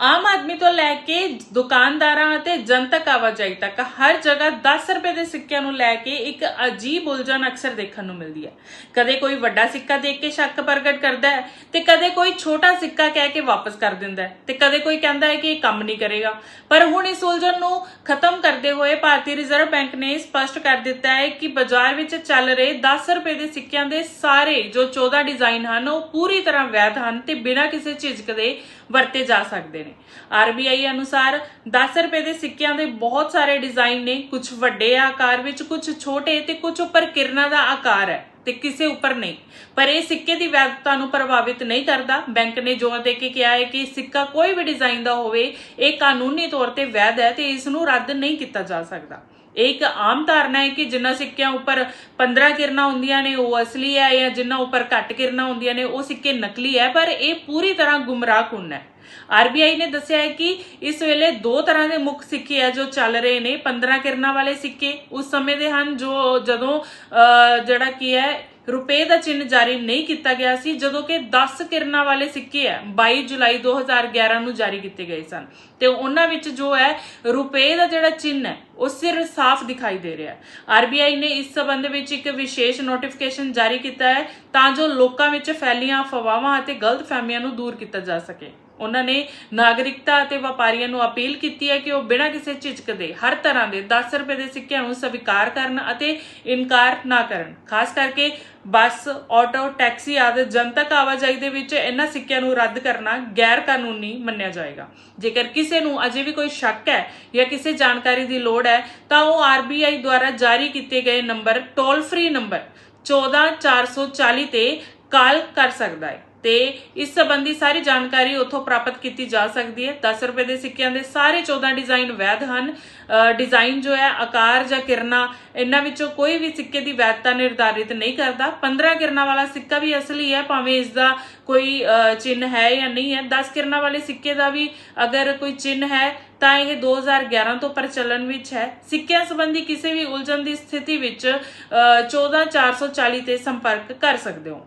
ਆਮ ਆਦਮੀ ਤੋਂ ਲੈ ਕੇ ਦੁਕਾਨਦਾਰਾਂ ਅਤੇ ਜਨਤਕ ਆਵਾਜਾਈ ਤੱਕ ਹਰ ਜਗ੍ਹਾ 10 ਰੁਪਏ ਦੇ ਸਿੱਕਿਆਂ ਨੂੰ ਲੈ ਕੇ ਇੱਕ ਅਜੀਬ ਉਲਝਣ ਅਕਸਰ ਦੇਖਣ ਨੂੰ ਮਿਲਦੀ ਹੈ। ਕਦੇ ਕੋਈ ਵੱਡਾ ਸਿੱਕਾ ਦੇਖ ਕੇ ਸ਼ੱਕ ਪ੍ਰਗਟ ਕਰਦਾ ਹੈ ਤੇ ਕਦੇ ਕੋਈ ਛੋਟਾ ਸਿੱਕਾ ਕਹਿ ਕੇ ਵਾਪਸ ਕਰ ਦਿੰਦਾ ਹੈ ਤੇ ਕਦੇ ਕੋਈ ਕਹਿੰਦਾ ਹੈ ਕਿ ਇਹ ਕੰਮ ਨਹੀਂ ਕਰੇਗਾ। ਪਰ ਹੁਣ ਇਸ ਉਲਝਣ ਨੂੰ ਖਤਮ ਕਰਦੇ ਹੋਏ ਭਾਰਤੀ ਰਿਜ਼ਰਵ ਬੈਂਕ ਨੇ ਸਪਸ਼ਟ ਕਰ ਦਿੱਤਾ ਹੈ ਕਿ ਬਾਜ਼ਾਰ ਵਿੱਚ ਚੱਲ ਰਹੇ 10 ਰੁਪਏ ਦੇ ਸਿੱਕਿਆਂ ਦੇ ਸਾਰੇ ਜੋ 14 ਡਿਜ਼ਾਈਨ ਹਨ, ਉਹ ਪੂਰੀ ਤਰ੍ਹਾਂ ਵੈਧ ਹਨ ਤੇ ਬਿਨਾਂ ਕਿਸੇ ਝਿਜਕ ਦੇ ਵਰਤੇ ਜਾ ਸਕਦੇ ਨੇ। ਆਰਬੀਆਈ ਅਨੁਸਾਰ 10 ਰੁਪਏ ਦੇ ਸਿੱਕਿਆਂ ਦੇ ਬਹੁਤ ਸਾਰੇ ਡਿਜ਼ਾਈਨ ਨੇ, ਕੁਝ ਵੱਡੇ ਆਕਾਰ ਵਿੱਚ, ਕੁਝ ਛੋਟੇ ਤੇ ਕੁਝ ਉੱਪਰ ਕਿਰਨਾਂ ਦਾ ਆਕਾਰ ਹੈ। ਤੇ ਕਿਸੇ ਉੱਪਰ ਨਹੀਂ। ਪਰ ਇਹ ਸਿੱਕੇ ਦੀ ਵੈਧਤਾ ਨੂੰ ਪ੍ਰਭਾਵਿਤ ਨਹੀਂ ਕਰਦਾ। ਬੈਂਕ ਨੇ ਜ਼ੋਰ ਦੇ ਕੇ ਕਿਹਾ ਹੈ ਕਿ ਸਿੱਕਾ ਕੋਈ ਵੀ ਡਿਜ਼ਾਈਨ ਦਾ ਹੋਵੇ, ਇਹ ਕਾਨੂੰਨੀ ਤੌਰ ਤੇ ਵੈਧ ਹੈ ਤੇ ਇਸ ਨੂੰ ਰੱਦ ਨਹੀਂ ਕੀਤਾ ਜਾ ਸਕਦਾ। ਇਹ ਇੱਕ ਆਮ ਧਾਰਨਾ ਹੈ ਕਿ ਜਿੰਨਾ ਸਿੱਕਿਆਂ ਉੱਪਰ 15 ਕਿਰਨਾਂ ਹੁੰਦੀਆਂ ਨੇ, ਉਹ ਅਸਲੀ ਹੈ ਜਾਂ ਜਿੰਨਾ ਉੱਪਰ ਘੱਟ ਕਿਰਨਾਂ ਹੁੰਦੀਆਂ ਨੇ, ਉਹ ਸਿੱਕੇ ਨਕਲੀ ਹੈ, ਪਰ ਇਹ ਪੂਰੀ ਤਰ੍ਹਾਂ ਗੁੰਮਰਾਹਕੁੰਨ ਹੈ। ਆਰਬੀਆਈ ਨੇ ਦੱਸਿਆ ਹੈ ਕਿ ਇਸ ਵੇਲੇ ਦੋ ਤਰ੍ਹਾਂ ਦੇ ਮੁੱਖ ਸਿੱਕੇ ਆ ਜੋ ਚੱਲ ਰਹੇ ਨੇ 15 ਕਿਰਨਾਂ ਵਾਲੇ ਸਿੱਕੇ ਉਸ ਸਮੇਂ ਦੇ ਹਨ ਜੋ ਜਦੋਂ ਜਿਹੜਾ ਕੀ ਹੈ ਰੁਪਏ ਦਾ ਚਿੰਨ੍ਹ ਜਾਰੀ ਨਹੀਂ ਕੀਤਾ ਗਿਆ ਸੀ, ਜਦੋਂ ਕਿ 10 ਕਿਰਨਾਂ ਵਾਲੇ ਸਿੱਕੇ ਹੈ 22 ਜੁਲਾਈ 2011 ਨੂੰ ਜਾਰੀ ਕੀਤੇ ਗਏ ਸਨ। ਤੇ ਉਹਨਾਂ ਵਿੱਚ ਜੋ ਹੈ, ਰੁਪਏ ਦਾ ਜਿਹੜਾ ਚਿੰਨ੍ਹ ਹੈ, ਉਹ ਸਿਰ ਸਾਫ਼ ਦਿਖਾਈ ਦੇ ਰਿਹਾ ਹੈ। ਆਰਬੀਆਈ ਨੇ ਇਸ ਸਬੰਧ ਵਿੱਚ ਇੱਕ ਵਿਸ਼ੇਸ਼ ਨੋਟੀਫਿਕੇਸ਼ਨ ਜਾਰੀ ਕੀਤਾ ਹੈ, ਤਾਂ ਜੋ ਲੋਕਾਂ ਵਿੱਚ ਫੈਲੀਆਂ ਅਫਵਾਹਾਂ ਅਤੇ ਗਲਤਫਹਿਮੀਆਂ ਨੂੰ ਦੂਰ ਕੀਤਾ ਜਾ ਸਕੇ। ਉਹਨਾਂ ਨੇ ਨਾਗਰਿਕਤਾ ਅਤੇ ਵਪਾਰੀਆਂ ਨੂੰ ਅਪੀਲ ਕੀਤੀ ਹੈ ਕਿ ਉਹ ਬਿਨਾਂ ਕਿਸੇ ਝਿਜਕ ਦੇ ਹਰ ਤਰ੍ਹਾਂ ਦੇ 10 ਰੁਪਏ ਦੇ ਸਿੱਕਿਆਂ ਨੂੰ ਸਵੀਕਾਰ ਕਰਨ ਅਤੇ ਇਨਕਾਰ ਨਾ ਕਰਨ। ਖਾਸ ਕਰਕੇ ਬੱਸ, ਆਟੋ, ਟੈਕਸੀ ਆਦਿ ਜਨਤਕ ਆਵਾਜਾਈ ਦੇ ਵਿੱਚ ਇਹਨਾਂ ਸਿੱਕਿਆਂ ਨੂੰ ਰੱਦ ਕਰਨਾ ਗੈਰ ਕਾਨੂੰਨੀ ਮੰਨਿਆ ਜਾਏਗਾ। ਜੇਕਰ ਕਿਸੇ ਨੂੰ ਅਜੇ ਵੀ ਕੋਈ ਸ਼ੱਕ ਹੈ ਜਾਂ ਕਿਸੇ ਜਾਣਕਾਰੀ ਦੀ ਲੋੜ ਹੈ, ਤਾਂ ਉਹ ਆਰਬੀਆਈ ਦੁਆਰਾ ਜਾਰੀ ਕੀਤੇ ਗਏ ਨੰਬਰ, ਟੋਲ ਫ੍ਰੀ ਨੰਬਰ 14440 ਤੇ ਕਾਲ ਕਰ ਸਕਦਾ ਹੈ। ਤੇ ਇਸ ਸੰਬੰਧੀ ਸਾਰੀ ਜਾਣਕਾਰੀ ਉੱਥੋਂ ਪ੍ਰਾਪਤ ਕੀਤੀ ਜਾ ਸਕਦੀ ਹੈ। 10 ਰੁਪਏ ਦੇ ਸਿੱਕਿਆਂ ਦੇ ਸਾਰੇ 14 ਡਿਜ਼ਾਈਨ ਵੈਧ ਹਨ। ਅ, ਡਿਜ਼ਾਈਨ ਜੋ ਹੈ ਆਕਾਰ ਜਾਂ ਕਿਰਨਾਂ ਇਹਨਾਂ ਵਿੱਚੋਂ ਕੋਈ ਵੀ ਸਿੱਕੇ ਦੀ ਵੈਧਤਾ ਨਿਰਧਾਰਿਤ ਨਹੀਂ ਕਰਦਾ। 15 ਕਿਰਨਾਂ ਵਾਲਾ ਸਿੱਕਾ ਵੀ ਅਸਲੀ ਹੈ ਭਾਵੇਂ ਇਸ ਦਾ ਕੋਈ ਅ, ਚਿੰਨ੍ਹ ਹੈ ਜਾਂ ਨਹੀਂ ਹੈ। 10 ਕਿਰਨਾਂ ਵਾਲੇ ਸਿੱਕੇ ਦਾ ਵੀ ਅਗਰ ਕੋਈ ਚਿੰਨ੍ਹ ਹੈ ਤਾਂ ਇਹ 2011 ਤੋਂ ਪ੍ਰਚਲਨ ਵਿੱਚ ਹੈ। ਸਿੱਕਿਆਂ ਸੰਬੰਧੀ ਕਿਸੇ ਵੀ ਉਲਝਣ ਦੀ ਸਥਿਤੀ ਵਿੱਚ ਅ, 14440 ਤੇ ਸੰਪਰਕ ਕਰ ਸਕਦੇ ਹੋ।